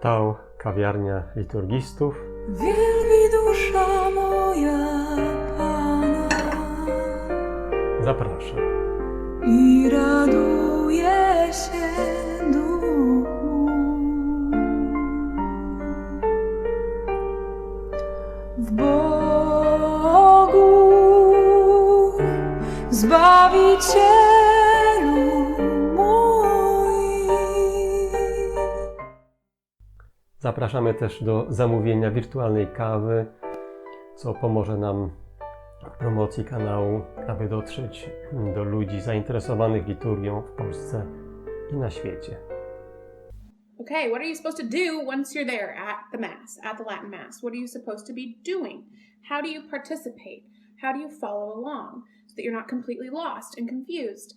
Tał, kawiarnia liturgistów. Wielbi dusza moja Pana Zapraszam. i raduje się duchu. W Bogu Zbawicielu Zapraszamy też do zamówienia wirtualnej kawy, co pomoże nam w promocji kanału, aby dotrzeć do ludzi zainteresowanych liturgią w Polsce i na świecie. Okay, what are you supposed to do once you're there at the Mass, at the Latin Mass? What are you supposed to be doing? How do you participate? How do you follow along so that you're not completely lost and confused?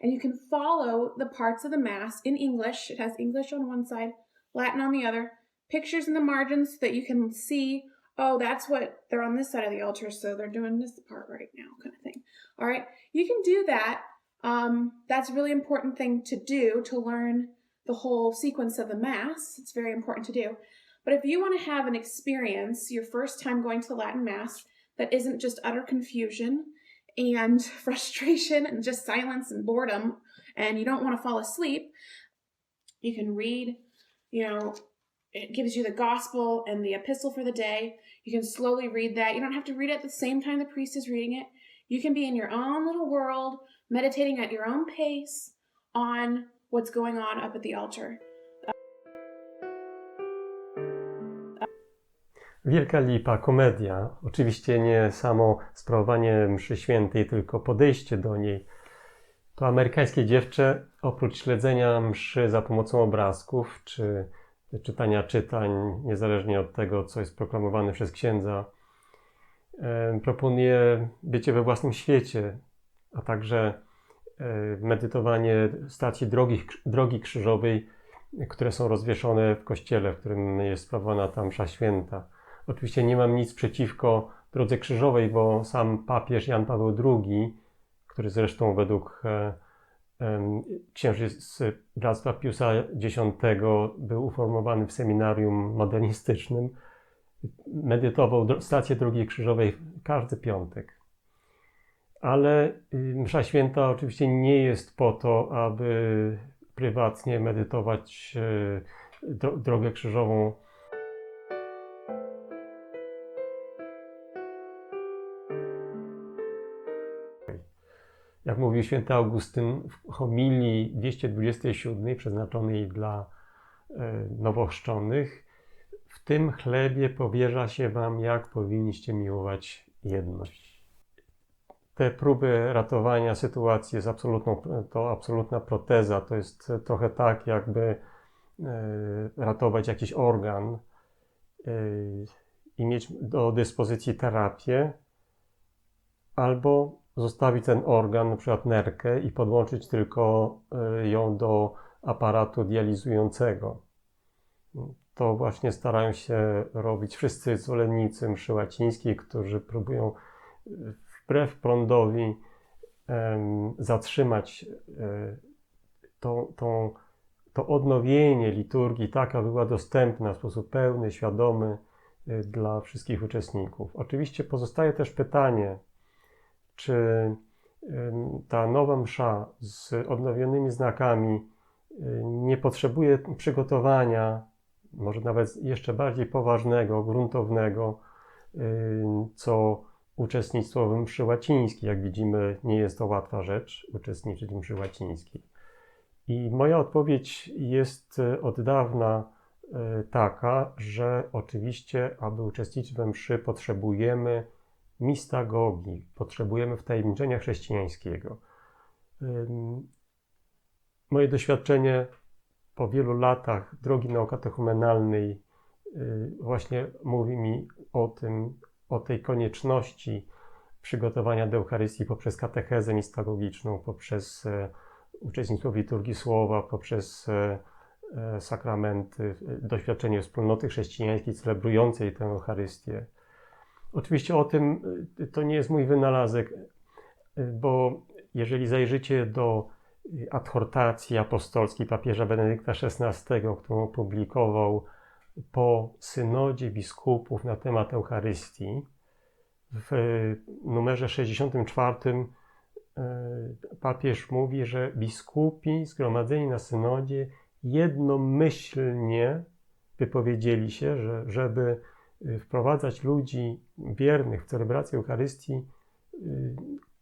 And you can follow the parts of the Mass in English. It has English on one side, Latin on the other, pictures in the margins so that you can see, oh, that's what they're on this side of the altar, so they're doing this part right now, kind of thing. All right, you can do that. Um, that's a really important thing to do to learn the whole sequence of the Mass. It's very important to do. But if you want to have an experience, your first time going to Latin Mass, that isn't just utter confusion and frustration and just silence and boredom, and you don't want to fall asleep, you can read, you know, it gives you the gospel and the epistle for the day. You can slowly read that. You don't have to read it at the same time the priest is reading it. You can be in your own little world, meditating at your own pace on what's going on up at the altar. Wielka Lipa, komedia. Oczywiście nie samo sprawowanie mszy świętej, tylko podejście do niej. To amerykańskie dziewczę, oprócz śledzenia mszy za pomocą obrazków, czy czytania czytań, niezależnie od tego, co jest proklamowane przez księdza, e, proponuje bycie we własnym świecie, a także e, medytowanie stacji drogi, drogi krzyżowej, które są rozwieszone w kościele, w którym jest sprawowana ta msza święta. Oczywiście nie mam nic przeciwko drodze krzyżowej, bo sam papież Jan Paweł II, który zresztą według e, em, księży z Bractwa Piusa X był uformowany w seminarium modernistycznym, medytował stację drogi krzyżowej każdy piątek. Ale y, msza święta oczywiście nie jest po to, aby prywatnie medytować e, dro- drogę krzyżową Jak mówił święty Augustyn w homilii 227 przeznaczonej dla e, nowochrzczonych, w tym chlebie powierza się wam, jak powinniście miłować jedność. Te próby ratowania sytuacji jest absolutną, to absolutna proteza. To jest trochę tak, jakby e, ratować jakiś organ e, i mieć do dyspozycji terapię, albo zostawić ten organ, na przykład nerkę, i podłączyć tylko y, ją do aparatu dializującego. To właśnie starają się robić wszyscy zwolennicy mszy łacińskiej, którzy próbują y, wbrew prądowi zatrzymać y, tą, tą, to odnowienie liturgii tak, aby była dostępna w sposób pełny, świadomy dla wszystkich uczestników. Oczywiście pozostaje też pytanie, czy ta nowa msza z odnowionymi znakami nie potrzebuje przygotowania, może nawet jeszcze bardziej poważnego, gruntownego, co uczestnictwo w mszy łacińskiej. Jak widzimy, nie jest to łatwa rzecz uczestniczyć w mszy łacińskiej. I moja odpowiedź jest y, od dawna y, taka, że oczywiście, aby uczestniczyć we mszy, potrzebujemy mistagogii, potrzebujemy wtajemniczenia chrześcijańskiego. Moje doświadczenie po wielu latach drogi naukotechumenalnej y, właśnie mówi mi o tym, o tej konieczności przygotowania do Eucharystii poprzez katechezę mistagogiczną, poprzez e, uczestnictwo w liturgii słowa, poprzez e, e, sakramenty, doświadczenie wspólnoty chrześcijańskiej celebrującej tę Eucharystię. Oczywiście o tym y, to nie jest mój wynalazek, y, bo jeżeli zajrzycie do y, adhortacji apostolskiej papieża Benedykta XVI, którą opublikował po synodzie biskupów na temat Eucharystii. W numerze 64 y, papież mówi, że biskupi zgromadzeni na synodzie jednomyślnie wypowiedzieli się, że żeby wprowadzać ludzi wiernych w celebrację Eucharystii, y,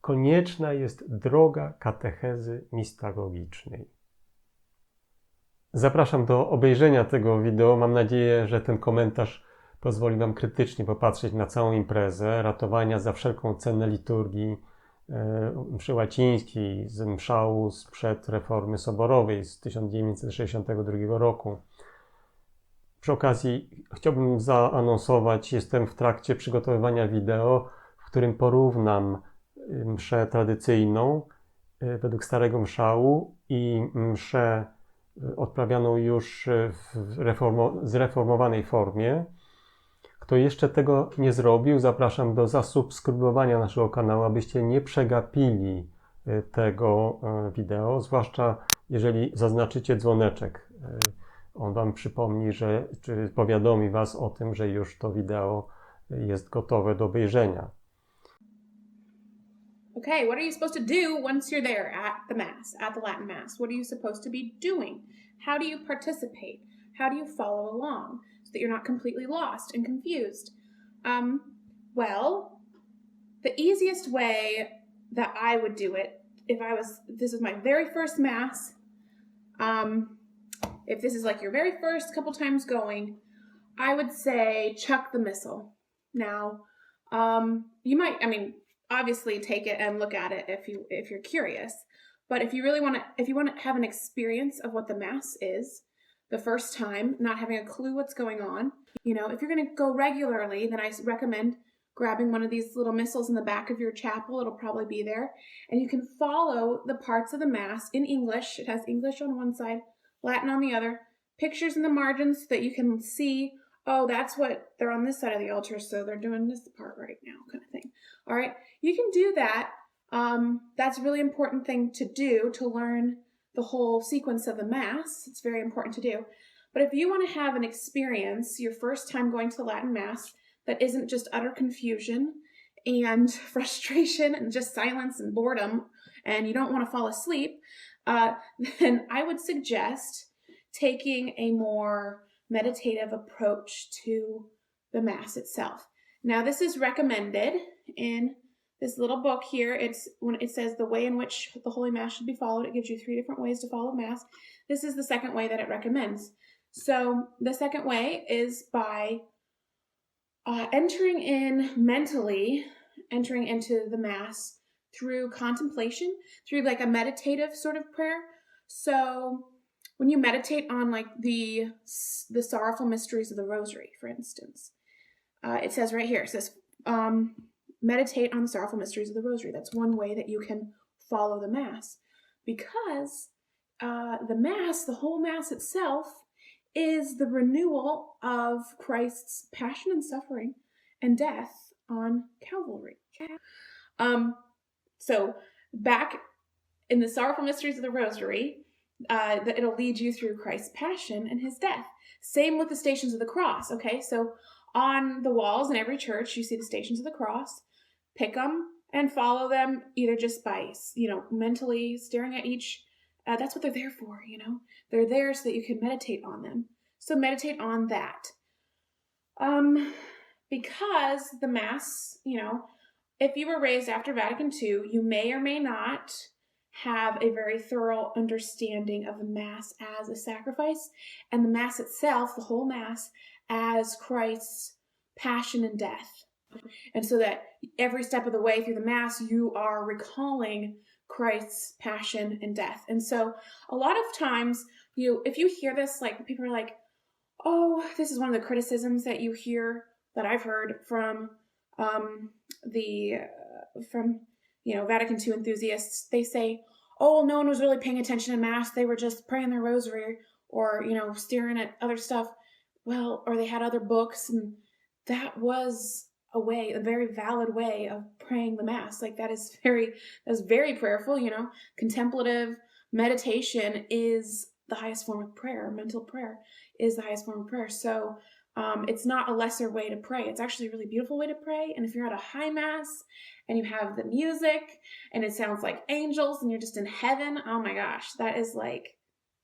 konieczna jest droga katechezy mistagogicznej. Zapraszam do obejrzenia tego wideo. Mam nadzieję, że ten komentarz pozwoli Wam krytycznie popatrzeć na całą imprezę ratowania za wszelką cenę liturgii e, mszy łacińskiej z mszału sprzed reformy soborowej z 1962 roku. Przy okazji chciałbym zaanonsować, jestem w trakcie przygotowywania wideo, w którym porównam y, mszę tradycyjną y, według Starego Mszału i mszę y, odprawianą już w reformo- zreformowanej formie. Kto jeszcze tego nie zrobił, zapraszam do zasubskrybowania naszego kanału, abyście nie przegapili tego wideo, zwłaszcza jeżeli zaznaczycie dzwoneczek on Wam przypomni, że, czy powiadomi Was o tym, że już to wideo jest gotowe do obejrzenia. Okay, what are you supposed to do once you're there at the Mass, at the Latin Mass? What are you supposed to be doing? How do you participate? How do you follow along so that you're not completely lost and confused? Um, well, the easiest way that I would do it, if I was, this is my very first Mass, um, if this is like your very first couple times going, I would say chuck the missile. Now, um, you might, I mean, obviously take it and look at it if you if you're curious. But if you really want to, if you want to have an experience of what the mass is, the first time, not having a clue what's going on, you know, if you're going to go regularly, then I recommend grabbing one of these little missiles in the back of your chapel. It'll probably be there, and you can follow the parts of the mass in English. It has English on one side, Latin on the other, pictures in the margins so that you can see, oh, that's what they're on this side of the altar, so they're doing this part right now, kind of thing. All right, you can do that. Um, that's a really important thing to do to learn the whole sequence of the Mass. It's very important to do. But if you want to have an experience, your first time going to the Latin Mass, that isn't just utter confusion and frustration and just silence and boredom, and you don't want to fall asleep, uh, then I would suggest taking a more meditative approach to the Mass itself. Now, this is recommended in this little book here. It's when it says the way in which the Holy Mass should be followed. It gives you three different ways to follow Mass. This is the second way that it recommends. So, the second way is by uh, entering in mentally, entering into the Mass through contemplation, through like a meditative sort of prayer. So when you meditate on like the the sorrowful mysteries of the Rosary, for instance, uh, it says right here, it says um, meditate on the sorrowful mysteries of the Rosary. That's one way that you can follow the Mass, because uh, the Mass, the whole Mass itself, is the renewal of Christ's passion and suffering and death on Calvary. Um, so back in the sorrowful mysteries of the Rosary, uh, that it'll lead you through Christ's passion and his death. Same with the stations of the cross. Okay, so on the walls in every church, you see the stations of the cross. Pick them and follow them, either just by you know mentally staring at each. Uh, that's what they're there for. You know, they're there so that you can meditate on them. So meditate on that. Um, because the mass, you know, if you were raised after Vatican II, you may or may not have a very thorough understanding of the Mass as a sacrifice and the Mass itself, the whole Mass, as Christ's passion and death. And so that every step of the way through the Mass, you are recalling Christ's passion and death. And so a lot of times, you if you hear this, like people are like, oh, this is one of the criticisms that you hear that I've heard from um, the uh, from you know Vatican II enthusiasts, they say, "Oh, no one was really paying attention to mass; they were just praying their rosary or you know staring at other stuff." Well, or they had other books, and that was a way, a very valid way of praying the mass. Like that is very, that's very prayerful. You know, contemplative meditation is the highest form of prayer. Mental prayer is the highest form of prayer. So um, it's not a lesser way to pray. It's actually a really beautiful way to pray. And if you're at a high mass and you have the music and it sounds like angels and you're just in heaven, oh my gosh, that is like,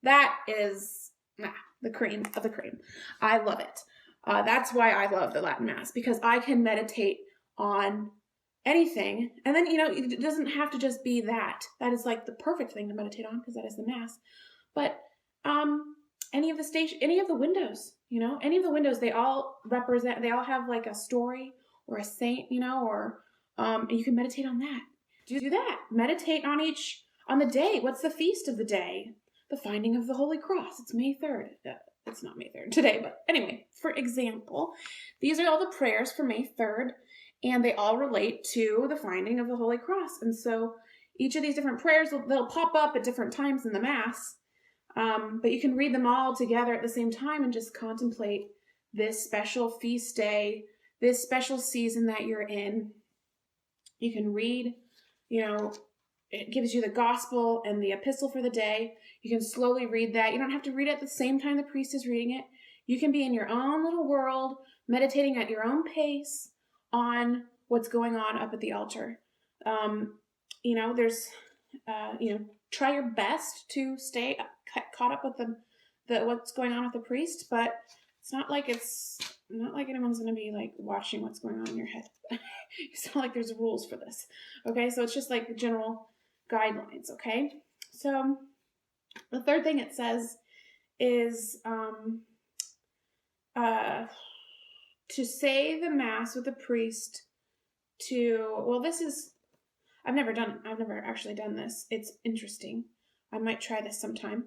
that is ah, the cream of the cream. I love it. Uh, that's why I love the Latin Mass because I can meditate on anything. And then, you know, it doesn't have to just be that. That is like the perfect thing to meditate on because that is the Mass. But um, any of the station, any of the windows, you know, any of the windows, they all represent, they all have like a story or a saint, you know, or um, you can meditate on that. Do that. Meditate on each on the day. What's the feast of the day? The finding of the Holy Cross. It's May third. Uh, it's not May third today, but anyway, for example, these are all the prayers for May third, and they all relate to the finding of the Holy Cross. And so each of these different prayers will they'll pop up at different times in the Mass, um, but you can read them all together at the same time and just contemplate this special feast day, this special season that you're in. You can read, you know, it gives you the gospel and the epistle for the day. You can slowly read that. You don't have to read it at the same time the priest is reading it. You can be in your own little world, meditating at your own pace on what's going on up at the altar. Um, you know, there's, uh, you know, try your best to stay caught up with the, the what's going on with the priest, but it's not like it's not like anyone's going to be like watching what's going on in your head. it's not like there's rules for this. Okay, so it's just like the general guidelines. Okay, so the third thing it says is um, uh, to say the mass with the priest. To well, this is I've never done. I've never actually done this. It's interesting. I might try this sometime.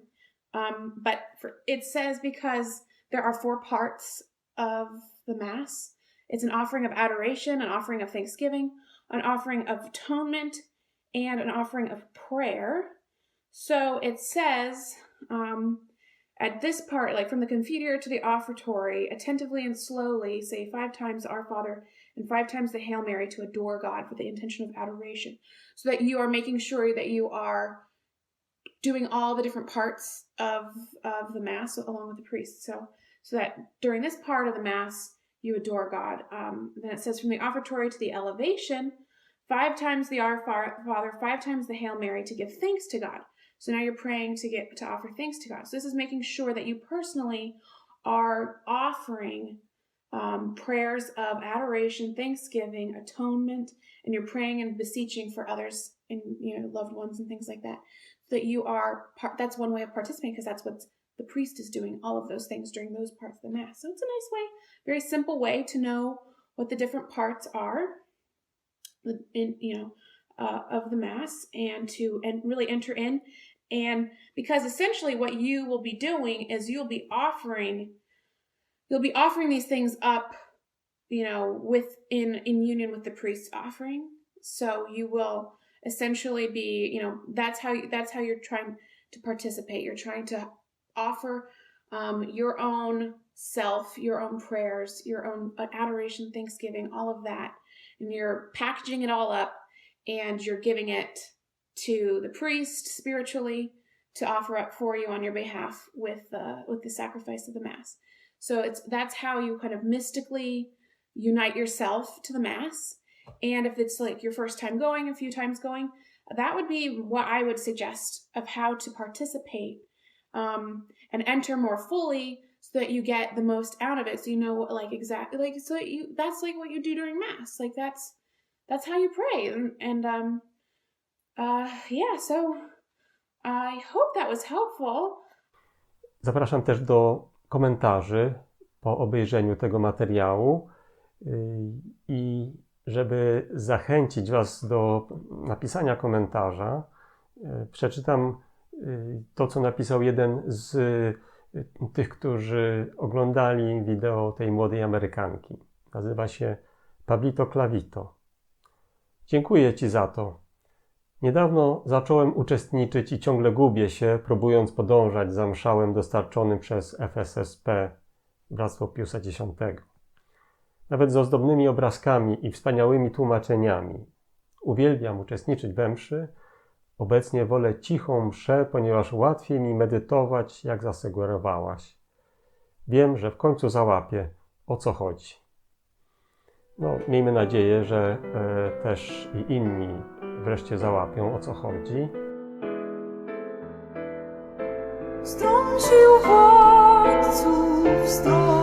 Um, but for, it says because there are four parts of the Mass. It's an offering of adoration, an offering of thanksgiving, an offering of atonement, and an offering of prayer. So it says um, at this part, like from the confiteor to the offertory, attentively and slowly say five times Our Father and five times the Hail Mary to adore God with the intention of adoration, so that you are making sure that you are doing all the different parts of of the mass along with the priest. So so that during this part of the mass you adore God. Um, then it says from the offertory to the elevation, five times the Our Father, five times the Hail Mary to give thanks to God. So now you're praying to get to offer thanks to God. So this is making sure that you personally are offering um, prayers of adoration, thanksgiving, atonement, and you're praying and beseeching for others and you know loved ones and things like that. That you are part. That's one way of participating because that's what the priest is doing. All of those things during those parts of the mass. So it's a nice way, very simple way to know what the different parts are. In you know. Uh, of the mass and to and really enter in and because essentially what you will be doing is you'll be offering you'll be offering these things up you know with in in union with the priest's offering so you will essentially be you know that's how you, that's how you're trying to participate you're trying to offer um, your own self your own prayers your own adoration thanksgiving all of that and you're packaging it all up and you're giving it to the priest spiritually to offer up for you on your behalf with uh, with the sacrifice of the mass. So it's that's how you kind of mystically unite yourself to the mass. And if it's like your first time going, a few times going, that would be what I would suggest of how to participate um, and enter more fully so that you get the most out of it. So you know, like exactly, like so you that's like what you do during mass. Like that's that's how you pray. And, and um, uh, yeah, so I hope that was helpful. Zapraszam też do komentarzy po obejrzeniu tego materiału i żeby zachęcić Was do napisania komentarza, yy, przeczytam yy, to, co napisał jeden z tych, którzy oglądali wideo tej młodej Amerykanki. Nazywa się Pablito Clavito. Dziękuję Ci za to. Niedawno zacząłem uczestniczyć i ciągle gubię się, próbując podążać za mszałem dostarczonym przez FSSP Bractwo Piusa X. Nawet z ozdobnymi obrazkami i wspaniałymi tłumaczeniami. Uwielbiam uczestniczyć we mszy, Obecnie wolę cichą mszę, ponieważ łatwiej mi medytować, jak zasugerowałaś. Wiem, że w końcu załapię, o co chodzi. No, miejmy nadzieję, że e, też i inni wreszcie załapią, o co chodzi. Strącił władców, stąd